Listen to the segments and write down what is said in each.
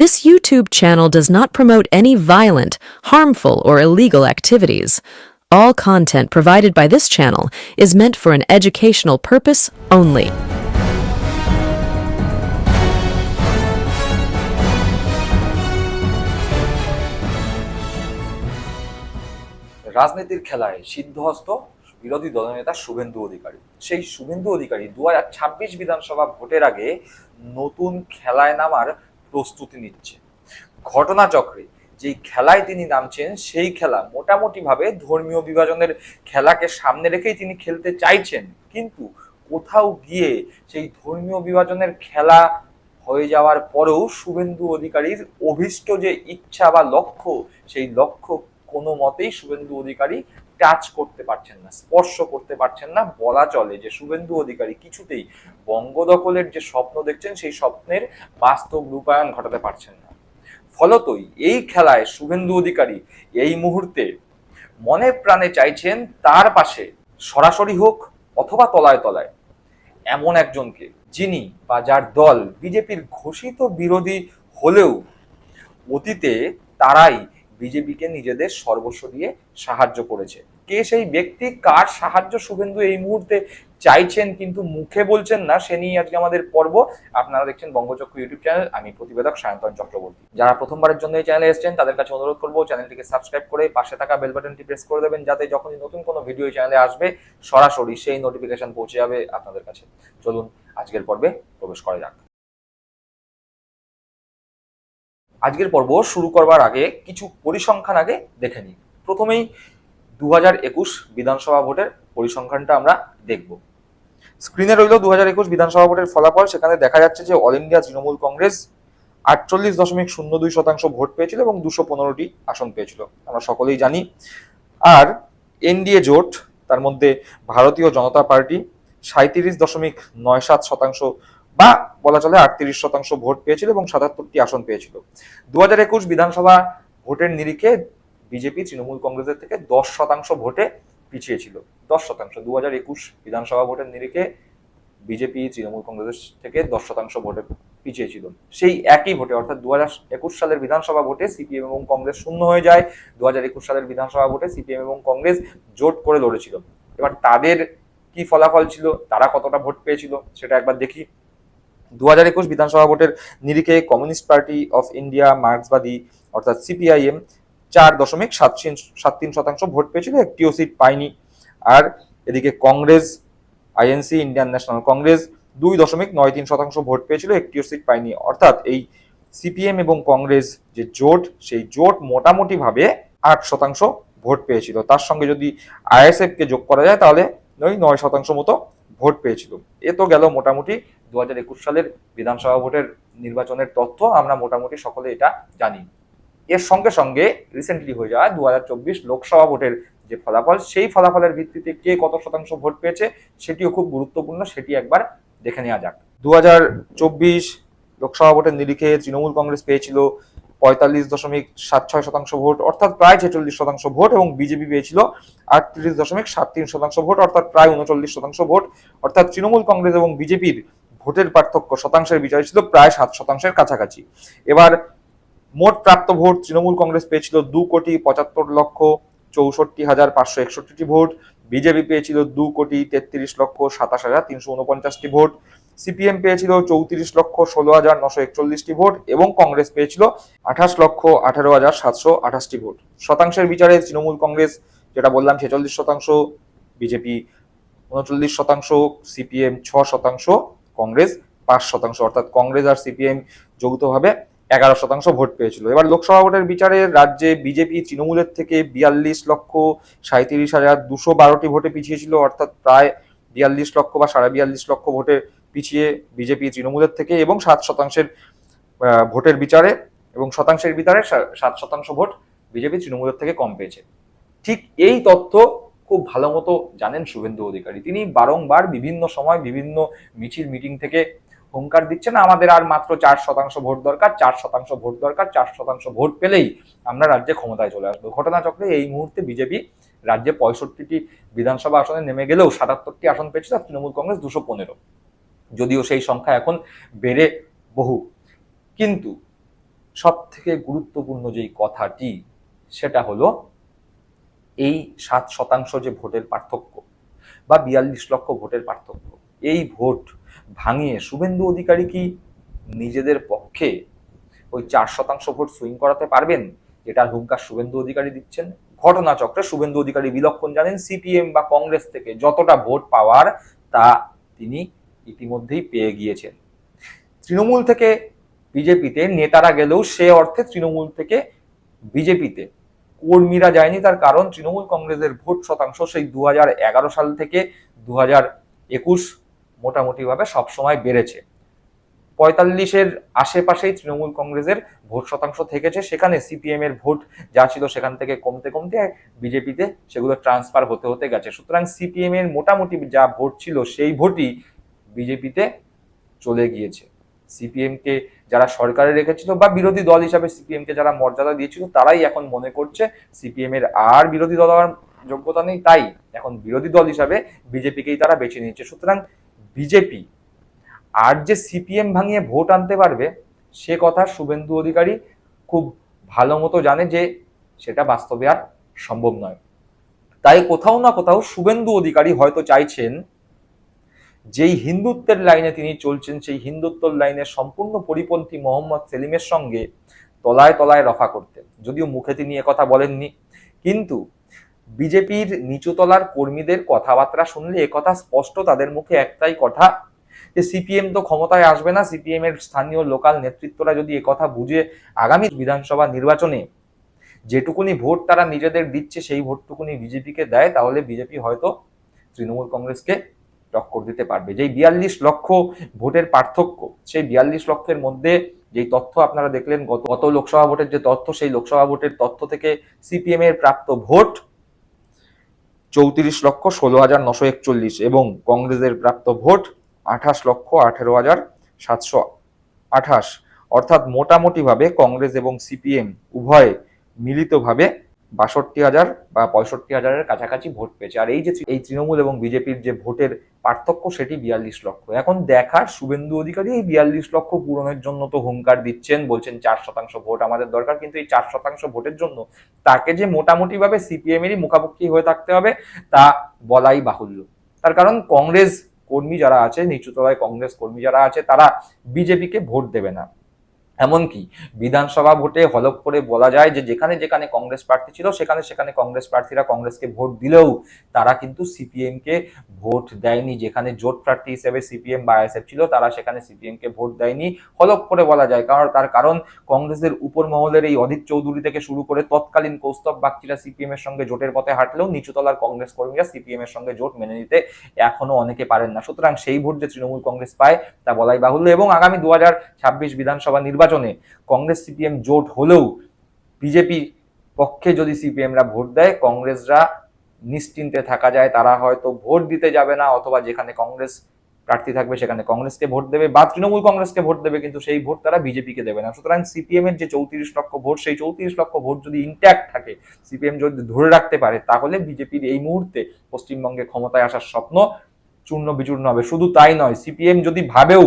This YouTube channel does not promote any violent, harmful, or illegal activities. All content provided by this channel is meant for an educational purpose only. রাজনীতির খেলায় সিদ্ধহস্ত বিরোধী দলনেতা শুভেন্দু অধিকারী সেই শুভেন্দু অধিকারী দু হাজার ছাব্বিশ বিধানসভা ভোটের আগে নতুন খেলায় নামার প্রস্তুতি নিচ্ছে। ঘটনাচক্রে যেই খেলায় তিনি নামছেন, সেই খেলা মোটামুটিভাবে ধর্মীয় বিভাজনের খেলাকে সামনে রেখেই তিনি খেলতে চাইছেন। কিন্তু কোথাও গিয়ে সেই ধর্মীয় বিভাজনের খেলা হয়ে যাওয়ার পরেও শুভেন্দু অধিকারীর অভিষ্ট যে ইচ্ছা বা লক্ষ্য, সেই লক্ষ্য কোনো মতেই শুভেন্দু অধিকারী টাচ করতে পারছেন না, স্পর্শ করতে পারছেন না, বলা চলে যে শুভেন্দু অধিকারী কিছুতেই বঙ্গ দখলের যে স্বপ্ন দেখছেন, সেই স্বপ্নের বাস্তব রূপায়ণ ঘটাতে পারছেন না। ফলতই এই খেলায় শুভেন্দু অধিকারী এই মুহূর্তে মনে প্রাণে চাইছেন তার পাশে সরাসরি হোক অথবা তলায় তলায় এমন একজনকে যিনি বা যার দল বিজেপির ঘোষিত বিরোধী হলেও অতীতে তারাই বিজেপিকে নিজেদের সর্বস্ব দিয়ে সাহায্য করেছে। কে সেই ব্যক্তি? কার সাহায্য? শুভেন্দু এই মুহূর্তে চাইছেন কিন্তু মুখে বলছেন না, সে নিয়ে আজকে আমাদের পর্ব। আপনারা দেখছেন বঙ্গচক্র ইউটিউব চ্যানেল। আমি প্রতিবেদক সায়ন্তন চক্রবর্তী। যারা প্রথমবারের জন্য এই চ্যানেলে এসেছেন, তাদের কাছে অনুরোধ করব, চ্যানেলটিকে সাবস্ক্রাইব করে পাশে থাকা বেল বাটনটি প্রেস করে দেবেন, যাতে যখনই নতুন কোনো ভিডিও চ্যানেলে আসবে, সরাসরি সেই নোটিফিকেশন পৌঁছে যাবে আপনাদের কাছে। চলুন, আজকের পর্বে প্রবেশ করা যাক। আজকের পর্ব শুরু করবার আগে কিছু পরিসংখ্যান আগে দেখে নিই। প্রথমেই দু একুশ বিধানসভা ভোটের পরিসংখ্যানটা আমরা দেখব। স্ক্রিনে রইল দু একুশ বিধানসভা ভোটের ফলাফল। সেখানে দেখা যাচ্ছে যে অল ইন্ডিয়া তৃণমূল কংগ্রেস আটচল্লিশ দশমিক শূন্য দুই শতাংশ ভোট পেয়েছিল এবং দুশো পনেরোটি আসন পেয়েছিল। আমরা সকলেই জানি। আর এনডিএ জোট, তার মধ্যে ভারতীয় জনতা পার্টি সাঁত্রিশ দশমিক নয় সাত শতাংশ বা বলা চলে আটত্রিশ শতাংশ ভোট পেয়েছিল এবং সাতাত্তরটি আসন পেয়েছিল। দু হাজার একুশ বিধানসভা ভোটের নিরিখে বিজেপি তৃণমূল কংগ্রেসের থেকে দশ শতাংশ ভোটে পিছিয়ে ছিল দশ শতাংশ দু হাজার একুশ বিধানসভা ভোটের নিরিখে বিজেপি তৃণমূল কংগ্রেস থেকে দশ শতাংশ ভোটে পিছিয়ে ছিল সেই একই ভোটে, অর্থাৎ দু হাজার একুশ সালের বিধানসভা ভোটে সিপিএম এবং কংগ্রেস শূন্য হয়ে যায়। দু হাজার একুশ সালের বিধানসভা ভোটে সিপিএম এবং কংগ্রেস জোট করে লড়েছিল। এবার তাদের কি ফলাফল ছিল? তারা কতটা ভোট পেয়েছিল? সেটা একবার দেখি। দু হাজার একুশ বিধানসভা ভোটের নিরিখে কমিউনিস্ট পার্টি অফ ইন্ডিয়া, মার্ক্সবাদী অর্থাৎ সিপিআইএম চার দশমিক সাত সাত তিন শতাংশ ভোট পেয়েছিল একটিও সিট পায়নি। আর এদিকে Congress, INC, Indian National Congress দুই দশমিক নয় তিন শতাংশ ভোট পেয়েছিল একটিও সিট পায়নি। অর্থাৎ এই সিপিএম এবং কংগ্রেস যে জোট, সেই জোট মোটামুটিভাবে আট শতাংশ ভোট পেয়েছিল। তার সঙ্গে যদি আইএসএফ কে যোগ করা যায়, তাহলে ওই নয় শতাংশ মতো ভোট পেয়েছিল। এ তো গেল মোটামুটি দু হাজার একুশ সালের বিধানসভা ভোটের নির্বাচনের তথ্য, আমরা মোটামুটি সকলে এটা জানি। এর সঙ্গে সঙ্গে রিসেন্টলি হয়ে যাওয়া দু হাজার চব্বিশ লোকসভা ভোটের যে ফলাফল, সেই ফলাফলের ভিত্তিতে কে কত শতাংশ ভোট পেয়েছে সেটিও খুব গুরুত্বপূর্ণ, সেটি একবার দেখে নেওয়া যাক। দু হাজার চব্বিশ লোকসভা ভোটের নিরিখে তৃণমূল কংগ্রেস পেয়েছিল পঁয়তাল্লিশ দশমিক সাত ছয় শতাংশ ভোট, অর্থাৎ প্রায় ছেচল্লিশ শতাংশ ভোট এবং বিজেপি পেয়েছিল আটত্রিশ দশমিক সাত তিন শতাংশ ভোট, অর্থাৎ প্রায় উনচল্লিশ শতাংশ ভোট। অর্থাৎ তৃণমূল কংগ্রেস এবং বিজেপির ভোটের পার্থক্য শতাংশের বিচারে ছিল প্রায় সাত শতাংশের কাছাকাছি। এবার মোট প্রাপ্ত ভোট তৃণমূল কংগ্রেস পেয়েছিল দু কোটি পঁচাত্তর লক্ষ চৌষট্টি হাজার পাঁচশো একষট্টিটি ভোট। বিজেপি পেয়েছিল দু কোটি তেত্রিশ লক্ষ সাতাশ হাজার তিনশো উনপঞ্চাশটি ভোট। সিপিএম পেয়েছিল চৌত্রিশ লক্ষ ষোলো হাজার নশো একচল্লিশটি ভোট এবং কংগ্রেস পেয়েছিল আঠাশ লক্ষ আঠারো হাজার সাতশো আঠাশটি ভোট। শতাংশের বিচারে তৃণমূল কংগ্রেস, যেটা বললাম ছেচল্লিশ শতাংশ, বিজেপি উনচল্লিশ শতাংশ, সিপিএম ছ শতাংশ, কংগ্রেস পাঁচ শতাংশ, অর্থাৎ কংগ্রেস আর সিপিএম যৌথভাবে এগারো শতাংশ ভোট পেয়েছিল। এবার লোকসভা ভোটের বিচারে রাজ্যে বিজেপি তৃণমূলের থেকে বিয়াল্লিশ লক্ষ সাঁত্রিশ হাজার দুশো বারোটি ভোটে পিছিয়েছিল, অর্থাৎ প্রায় বিয়াল্লিশ লক্ষ বা সাড়ে বিয়াল্লিশ লক্ষ ভোটে পিছিয়ে বিজেপি, তৃণমূলের থেকে এবং সাত শতাংশের ভোটের বিচারে এবং শতাংশের বিচারে সাত শতাংশ ভোট বিজেপি, তৃণমূলের থেকে কম পেয়েছে। ঠিক এই তথ্য খুব ভালো মতো জানেন শুভেন্দু অধিকারী। তিনি বারংবার বিভিন্ন সময় বিভিন্ন মিছিল, মিটিং থেকে হুঙ্কার দিচ্ছেন, আমাদের আর মাত্র চার শতাংশ ভোট দরকার, চার শতাংশ ভোট দরকার, চার শতাংশ ভোট পেলেই আমরা রাজ্যে ক্ষমতায় চলে আসব। ঘটনাচক্রে এই মুহূর্তে বিজেপি রাজ্যে পঁয়ষট্টিটি বিধানসভা আসনে নেমে গেলেও সাতাত্তরটি আসন পেয়েছে তৃণমূল কংগ্রেস দুশো পনেরো। যদিও সেই সংখ্যা এখন বেড়ে বহু। কিন্তু সব থেকে গুরুত্বপূর্ণ যেই কথাটি, সেটা হলো এই সাত শতাংশ যে ভোটের পার্থক্য বা বিয়াল্লিশ লক্ষ ভোটের পার্থক্য, এই ভোট ভাঙিয়ে শুভেন্দু অধিকারী কি নিজেদের পক্ষে ওই চার শতাংশ ভোট সুইং করাতে পারবেন? যেটা হুঙ্কার শুভেন্দু অধিকারী দিচ্ছেন। ঘটনাচক্রে শুভেন্দু অধিকারী বিলক্ষণ জানেন, সিপিএম বা কংগ্রেস থেকে যতটা ভোট পাওয়ার তা তিনি ইতিমধ্যেই পেয়ে গিয়েছেন। তৃণমূল থেকে বিজেপিতে নেতারা গেলেও সে অর্থে তৃণমূল থেকে বিজেপিতে কর্মীরা যায়নি, তার কারণ তৃণমূল কংগ্রেসের ভোট শতাংশ সেই দু সাল থেকে দু একুশ মোটামুটিভাবে সবসময় বেড়েছে। পঁয়তাল্লিশের আশেপাশেই তৃণমূল কংগ্রেসের ভোট শতাংশ থেকেছে, সেখানে সিপিএম এর ভোট যা ছিল সেখান থেকে কমতে কমতে বিজেপিতে সেগুলো ট্রান্সফার হতে হতে গেছে। সুতরাং সিপিএম এর মোটামুটি যা ভোট ছিল সেই ভোটই বিজেপিতে চলে গিয়েছে। সিপিএম কে যারা সরকারে রেখেছিল বা বিরোধী দল হিসাবে সিপিএম কে যারা মর্যাদা দিয়েছিল, তারাই এখন মনে করছে সিপিএম এর আর বিরোধী দল হওয়ার যোগ্যতা নেই, তাই এখন বিরোধী দল হিসাবে বিজেপিকেই তারা বেছে নিয়েছে। সুতরাং বিজেপি আর যে সিপিএম ভাঙিয়ে ভোট আনতে পারবে, সে কথা শুভেন্দু অধিকারী খুব ভালো মতো জানে যে সেটা বাস্তবে আর সম্ভব নয়। তাই কোথাও না কোথাও শুভেন্দু অধিকারী হয়তো চাইছেন যেই হিন্দুত্বের লাইনে তিনি চলছেন, সেই হিন্দুত্বর লাইনের সম্পূর্ণ পরিপন্থী মোহাম্মদ সেলিমের সঙ্গে তলায় তলায় রফা করতেন। যদিও মুখে তিনি কথা বলেননি। কিন্তু বিজেপির নিচুতলার কর্মীদের কথাবার্তা শুনলে একথা স্পষ্ট তাদের মুখে একটাই কথা, যে সিপিএম তো ক্ষমতায় আসবে না সিপিএম এর স্থানীয় লোকাল নেতৃত্বরা যদি একথা বুঝে আগামী বিধানসভা নির্বাচনে যেটুকুনি ভোট তারা নিজেদের দিচ্ছে, সেই ভোটটুকুনি বিজেপিকে দেয়, তাহলে বিজেপি হয়তো তৃণমূল কংগ্রেসকে টক্কর দিতে পারবে। যেই বিয়াল্লিশ লক্ষ ভোটের পার্থক্য, সেই বিয়াল্লিশ লক্ষের মধ্যে যেই তথ্য আপনারা দেখলেন, গত গত লোকসভা ভোটের যে তথ্য, সেই লোকসভা ভোটের তথ্য থেকে সিপিএম এর প্রাপ্ত ভোট চৌত্রিশ লক্ষ ষোলো হাজার নশো একচল্লিশ এবং কংগ্রেসের প্রাপ্ত ভোট আঠাশ লক্ষ আঠেরো হাজার সাতশো আঠাশ। অর্থাৎ মোটামুটিভাবে কংগ্রেস এবং সিপিএম উভয় মিলিতভাবে বাষট্টি হাজার বা পঁয়ষট্টি হাজারের কাছাকাছি ভোট পেয়েছে। আর এই যে এই তৃণমূল এবং বিজেপির যে ভোটের পার্থক্য, সেটি বিয়াল্লিশ লক্ষ। এখন দেখার শুভেন্দু অধিকারী এই বিয়াল্লিশ লক্ষ পূরণের জন্য তো হুঙ্কার দিচ্ছেন, বলছেন চার শতাংশ ভোট আমাদের দরকার, কিন্তু এই চার শতাংশ ভোটের জন্য তাকে যে মোটামুটিভাবে সিপিএম এরই মুখাপুখি হয়ে থাকতে হবে, তা বলাই বাহুল্য। তার কারণ কংগ্রেস কর্মী যারা আছে, নিচুতলায় কংগ্রেস কর্মী যারা আছে, তারা বিজেপিকে ভোট দেবে না। এমনকি বিধানসভা ভোটে হলক করে বলা যায় যে যেখানে যেখানে কংগ্রেস প্রার্থী ছিল, সেখানে সেখানে কংগ্রেস প্রার্থীরা কংগ্রেসকে ভোট দিলেও তারা কিন্তু সিপিএম কে ভোট দেয়নি। যেখানে জোট প্রার্থী হিসেবে সিপিএম বা আইএসএফ ছিল, তারা সেখানে সিপিএম কে ভোট দেয়নি। হলক করে বলা যায়, কারণ তার কারণ কংগ্রেসের উপর মহলের এই অধীর চৌধুরী থেকে শুরু করে তৎকালীন কৌস্তব বাগচিরা সিপিএম এর সঙ্গে জোটের পথে হাঁটলেও নিচুতলার কংগ্রেস কর্মীরা সিপিএম এর সঙ্গে জোট মেনে নিতে এখনও অনেকে পারেন না। সুতরাং সেই ভোট যে তৃণমূল কংগ্রেস পায় তা বলাই বাহুল্য এবং আগামী দু হাজার ছাব্বিশ বিধানসভা নির্বাচনে কংগ্রেস সিপিএম জোট হলেও বিজেপি পক্ষে যদি সিপিএমরা ভোট দেয়, কংগ্রেসরা নিশ্চিন্তে থাকা যায়। তারা হয়তো ভোট দিতে যাবে না, অথবা যেখানে কংগ্রেস প্রার্থী থাকবে সেখানে কংগ্রেসকে ভোট দেবে বা তৃণমূল কংগ্রেসকে ভোট দেবে, কিন্তু সেই ভোট তারা বিজেপিকে দেবে না। সুতরাং সিপিএম এর যে চৌত্রিশ লক্ষ ভোট, সেই চৌত্রিশ লক্ষ ভোট যদি ইন্ট্যাক্ট থাকে, সিপিএম যদি ধরে রাখতে পারে, তাহলে বিজেপির এই মুহূর্তে পশ্চিমবঙ্গে ক্ষমতায় আসার স্বপ্ন চূর্ণ বিচূর্ণ হবে। শুধু তাই নয়, সিপিএম যদি ভাবেও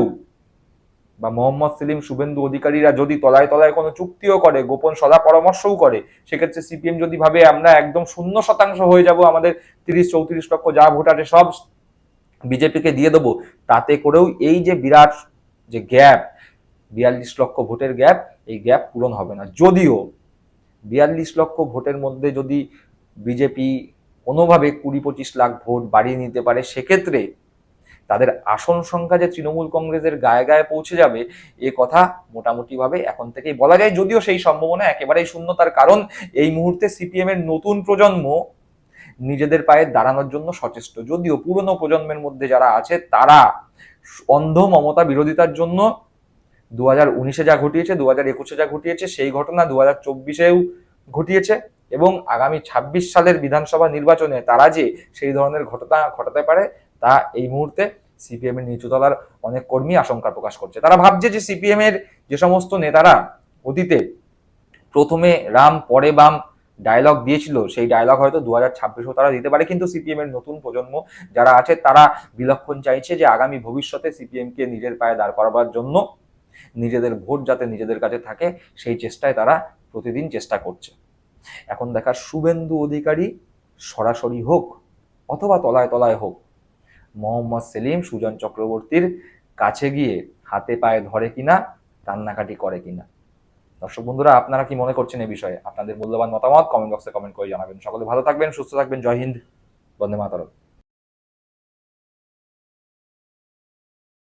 বা মোহাম্মদ সেলিম শুভেন্দু অধিকারীরা যদি তলায় তলায় কোনো চুক্তিও করে, গোপন সদা পরামর্শও করে, সেক্ষেত্রে সিপিএম যদি ভাবে আমরা একদম শূন্য শতাংশ হয়ে যাব, আমাদের তিরিশ চৌত্রিশ লক্ষ যা ভোট আছে সব বিজেপিকে দিয়ে দেবো, তাতে করেও এই যে বিরাট যে গ্যাপ, বিয়াল্লিশ লক্ষ ভোটের গ্যাপ, এই গ্যাপ পূরণ হবে না। যদিও বিয়াল্লিশ লক্ষ ভোটের মধ্যে যদি বিজেপি কোনোভাবে কুড়ি পঁচিশ লাখ ভোট বাড়িয়ে নিতে পারে, সেক্ষেত্রে তাদের আসন সংখ্যা যে তৃণমূল কংগ্রেসের গায়ে গায়ে পৌঁছে যাবে, এ কথা মোটামুটিভাবে এখন থেকেই বলা যায়। যদিও সেই সম্ভাবনা একেবারেই শূন্য, তার কারণ এই মুহূর্তে সিপিএম এর নতুন প্রজন্ম নিজেদের পায়ে দাঁড়ানোর জন্য সচেষ্ট। যদিও পুরনো প্রজন্মের মধ্যে যারা আছে, তারা অন্ধ মমতা বিরোধিতার জন্য দু হাজার উনিশে যা ঘটিয়েছে দু হাজার একুশে যা ঘটিয়েছে, সেই ঘটনা দু হাজার চব্বিশেও ঘটিয়েছে এবং আগামী ছাব্বিশ সালের বিধানসভা নির্বাচনে তারা যে সেই ধরনের ঘটনা ঘটাতে পারে, তা এই মুহূর্তে সিপিএম এর নিচুতলার অনেক কর্মী আশঙ্কা প্রকাশ করছে। তারা ভাবছে যে সিপিএম এর যে সমস্ত নেতারা অতীতে প্রথমে রাম, পরে বাম ডায়লগ দিয়েছিল, সেই ডায়লগ হয়তো দু হাজার ছাব্বিশেও তারা দিতে পারে, কিন্তু সিপিএম এর নতুন প্রজন্ম যারা আছে, তারা বিলক্ষণ চাইছে যে আগামী ভবিষ্যতে সিপিএম কে নিজের পায়ে দাঁড় করাবার জন্য নিজেদের ভোট যাতে নিজেদের কাছে থাকে, সেই চেষ্টায় তারা প্রতিদিন চেষ্টা করছে। এখন দেখা শুভেন্দু অধিকারী সরাসরি হোক অথবা তলায় তলায় হোক মোহাম্মদ সেলিম সুজন চক্রবর্তীর কাছে গিয়ে হাতে পায়ে ধরে কিনা, কান্নাকাটি করে কিনা। দর্শক বন্ধুরা, আপনারা কি মনে করছেন এই বিষয়ে? আপনাদের মূল্যবান মতামত কমেন্ট বক্সে কমেন্ট করে জানাবেন। সকলে ভালো থাকবেন, সুস্থ থাকবেন। জয় হিন্দ, বন্দে মাতরম।